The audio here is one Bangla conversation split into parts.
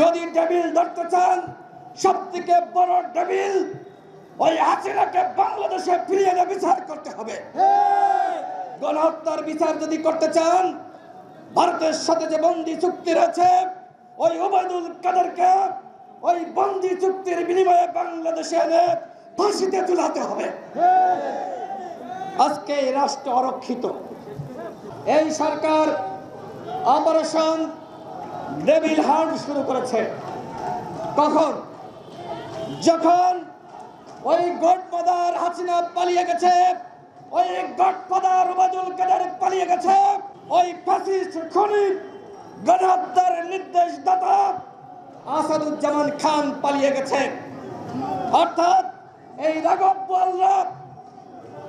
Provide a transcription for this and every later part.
যদি টেবিল ধরতে চান সব থেকে বড় টেবিল ওই হাসিনাকে বাংলাদেশে ফিরিয়ে এনে বিচার করতে হবে। গণহত্যার বিচার যদি করতে চান, ভারতের সাথে যে বন্দি চুক্তি রয়েছে, ওই ওবায়দুল কাদেরকে ওই বন্দি চুক্তির বিনিময়ে বাংলাদেশে এনে ফাঁসিতে তুলাতে হবে। আজকে এই রাষ্ট্র অরক্ষিত। এই সরকার অপারেশন ডেভিল হান্ট শুরু করেছে। কখন যখন ওই গডফাদার হাসিনা পালিয়ে গেছে, ওই গডফাদার ওবায়দুল কাদের পালিয়ে গেছে, ওই ফ্যাসিস্ট খনি গণহত্যার নির্দেশদাতা আসাদুজ্জামান খান পালিয়ে গেছে। অর্থাৎ এই রাঘব বোয়ালরা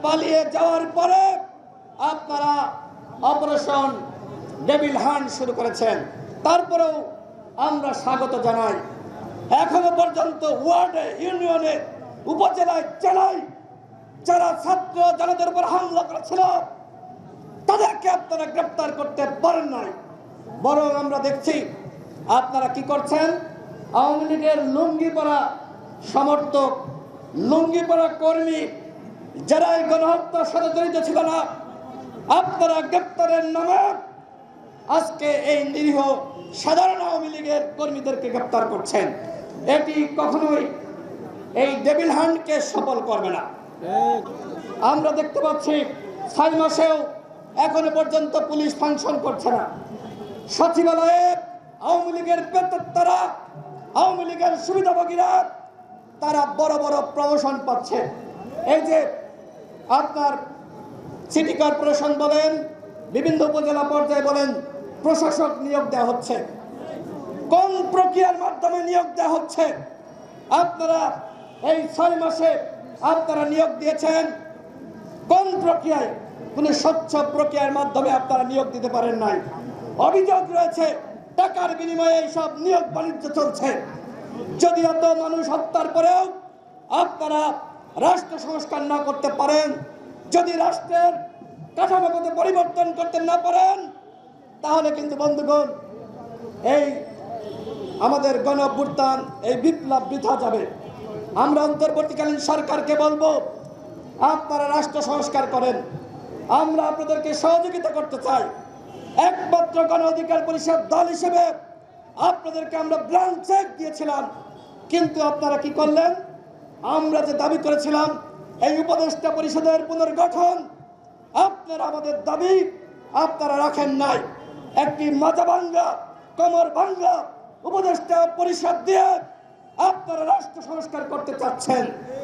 পালিয়ে যাওয়ার পরে আপনারা অপারেশন ডেভিল হান্ট শুরু করেছেন। তারপরেও আমরা স্বাগত জানাই। এখনও পর্যন্ত ওয়ার্ডে, ইউনিয়নে, উপজেলায়, জেলায় যারা ছাত্র জনতার উপর হামলা করেছিল, তাদেরকে আপনারা গ্রেপ্তার করতে পারেন নাই। বরং আমরা দেখছি আপনারা কি করছেন? আওয়ামী লীগের লুঙ্গি পরা সমর্থক লুঙ্গি পরা কর্মী যারা এই গণহত্যার সাথে জড়িত ছিল না, আপনারা গ্রেপ্তারের নামে আজকে এই নিরীহ সাধারণ আওয়ামী লীগের কর্মীদেরকে গ্রেপ্তার করছেন। এটি কখনোই এই ডেভিল হান্টকে সফল করবে না। আমরা দেখতে পাচ্ছি, ছয় মাসেও এখনও পর্যন্ত পুলিশ ফাংশন করছে না। সচিবালয়ে আওয়ামী লীগের পেতারা আওয়ামী লীগের সুবিধাভোগীরা, তারা বড় বড় প্রমোশন পাচ্ছে। এই যে আপনার সিটি কর্পোরেশন বলেন বিভিন্ন উপজেলা পর্যায়ে বলেন, প্রশাসক নিয়োগ দেওয়া হচ্ছে। কোন প্রক্রিয়ার মাধ্যমে নিয়োগ দেওয়া হচ্ছে? আপনারা এই ছয় মাসে আপনারা নিয়োগ দিয়েছেন। কোন প্রক্রিয়ায়? কোনো স্বচ্ছ প্রক্রিয়ার মাধ্যমে আপনারা নিয়োগ দিতে পারেন নাই। অভিযোগ রয়েছে, টাকার বিনিময়ে এইসব নিয়োগ বাণিজ্য চলছে। যদি এত মানুষ হত্যার পরেও আপনারা রাষ্ট্র সংস্কার না করতে পারেন, যদি রাষ্ট্রের কাঠামোগত পরিবর্তন করতে না পারেন, তাহলে কিন্তু বন্ধুগণ, এই আমাদের গণ এই বিপ্লব বৃথা যাবে। আমরা অন্তর্বর্তীকালীন সরকারকে বলব, আপনারা রাষ্ট্র সংস্কার করেন। আমরা আপনাদেরকে সহযোগিতা করতে চাই। একমাত্র গণ অধিকার পরিষদ দল হিসেবে আপনাদেরকে আমরা ব্লাঙ্ক চেক দিয়েছিলাম। কিন্তু আপনারা কি করলেন? আমরা যে দাবি করেছিলাম, এই উপদেষ্টা পরিষদের পুনর্গঠন আপনারা আমাদের দাবি আপনারা রাখেন নাই। একটি মাজা ভাঙ্গা, কমর ভাঙ্গা উপদেষ্টা পরিষদ দিয়ে আপনারা রাষ্ট্র সংস্কার করতে চাচ্ছেন।